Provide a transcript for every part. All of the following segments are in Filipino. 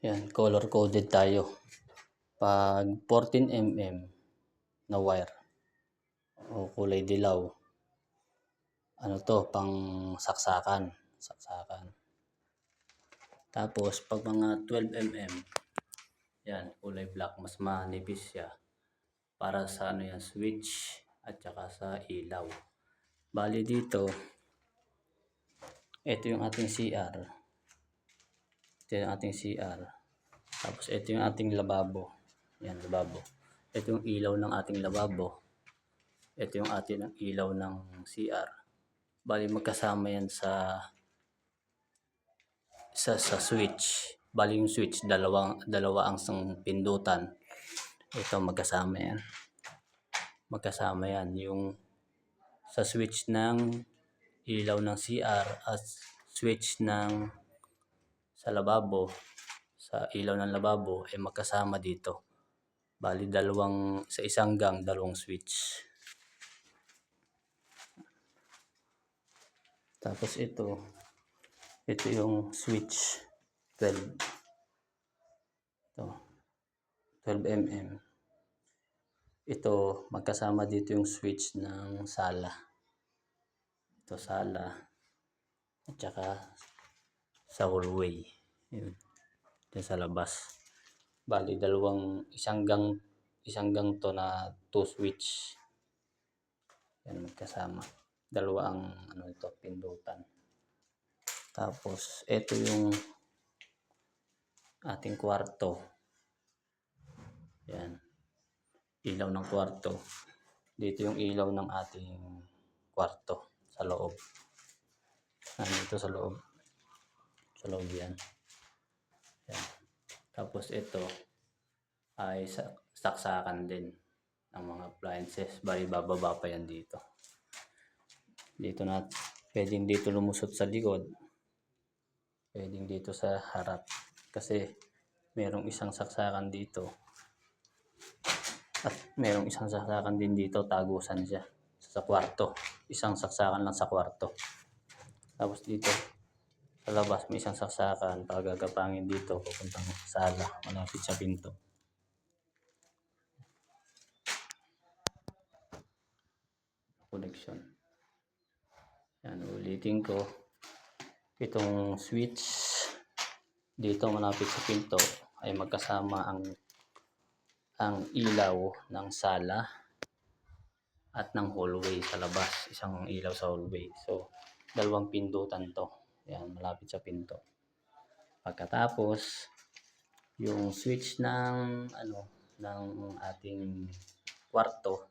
Yan, color coded tayo. Pag 14mm na wire o kulay dilaw, ano to, pang saksakan. Saksakan. Tapos, pag mga 12mm, yan, kulay black, mas manipis siya. Para sa ano yan, switch at saka sa ilaw. Bali dito, ito yung ating CR. Ito yung ating CR. Tapos ito yung ating lababo. Yan, lababo. Ito yung ilaw ng ating lababo. Ito yung ating ilaw ng CR. Bali magkasama yan sa sa, sa switch. Bali yung switch, dalawang, dalawa ang isang pindutan. Ito magkasama yan. Magkasama yan. Yung sa switch ng ilaw ng CR at switch ng sa lababo sa ilaw ng lababo ay magkasama dito. Bali dalawang sa isang gang, dalawang switch. Tapos ito, ito yung switch 12. Ito. 12 mm. Ito, magkasama dito yung switch ng sala. Ito sala. At saka sa hallway. Yun. Diyan sa labas. Bali, dalawang, isang gang, isang gang to na two switch. Yan, magkasama. Dalawa ang, ano ito, pindutan. Tapos, ito yung ating kwarto. Yan. Ilaw ng kwarto. Dito yung ilaw ng ating kwarto sa loob. Nandito sa loob. Sa loob yan. Yan. Tapos ito ay sa saksakan din ng mga appliances. Bali, bababa pa yan dito. Dito na, pwedeng dito lumusot sa likod. Pwedeng dito sa harap. Kasi, merong isang saksakan dito. At merong isang saksakan din dito, tagusan siya sa kwarto. Isang saksakan lang sa kwarto. Tapos dito, sa labas may isang saksakan, pagagapangin dito, pupuntang sala, malapit sa pinto. Connection. Yan, ulitin ko. Itong switch dito malapit sa pinto ay magkasama ang ang ilaw ng sala at ng hallway sa labas. Isang ilaw sa hallway. So, dalawang pindutan to. Yan, malapit sa pinto. Pagkatapos, yung switch ng ano ng ating kwarto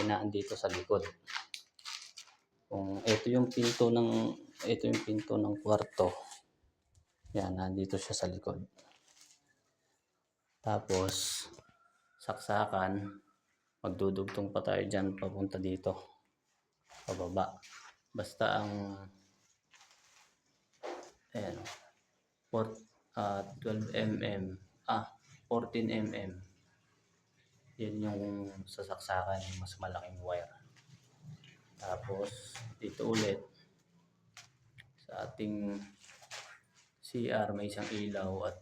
ay naandito sa likod. Kung ito yung pinto ng ito yung pinto ng kwarto. Yan, nandito siya sa likod. Tapos, saksakan, magdudugtong pa tayo dyan papunta dito. Pababa. Basta ang ayan, o, 4, ah, 12 mm, ah, 14 mm. Yan yung sasaksakan, yung mas malaking wire. Tapos, dito ulit, sa ating CR may isang ilaw at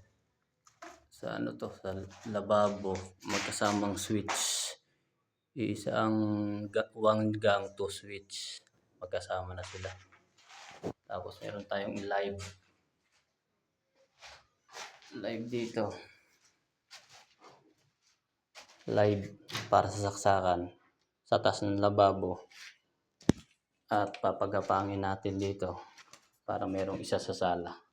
sa ano to, sa lababo, magkasamang switch. Isa ang one gang to switch. Magkasama na sila. Tapos meron tayong live. Live dito. Live para sa saksakan. Sa taas ng lababo. At papagapangin natin dito para merong isa sa sala.